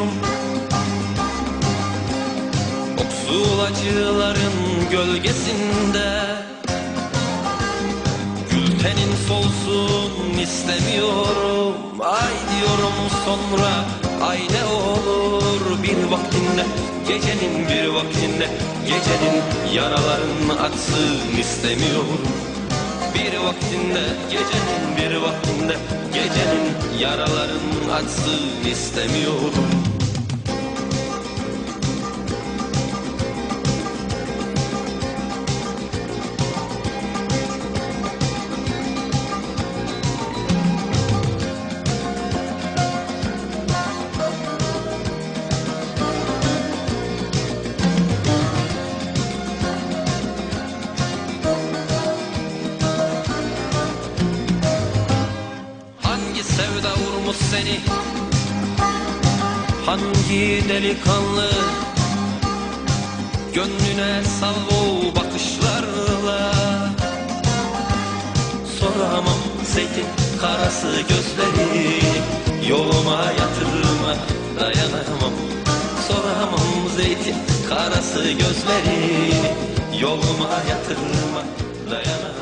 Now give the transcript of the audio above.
yaşıyorum Oksul acıların gölgesinde Gültenin solsun istemiyorum. Ay diyorum sonra ay ne olur. Bir vaktinde Gecenin bir vaktinde Gecenin yaraların atsın istemiyorum. Bir vaktinde gecenin bir vaktinde gecenin yaraların açsın istemiyorum. Seni. Hangi delikanlı Gönlüne salvo bakışlarla? Soramam zeytin karası gözleri Yoluma yatırma dayanamam. Soramam zeytin karası gözleri Yoluma yatırma dayanamam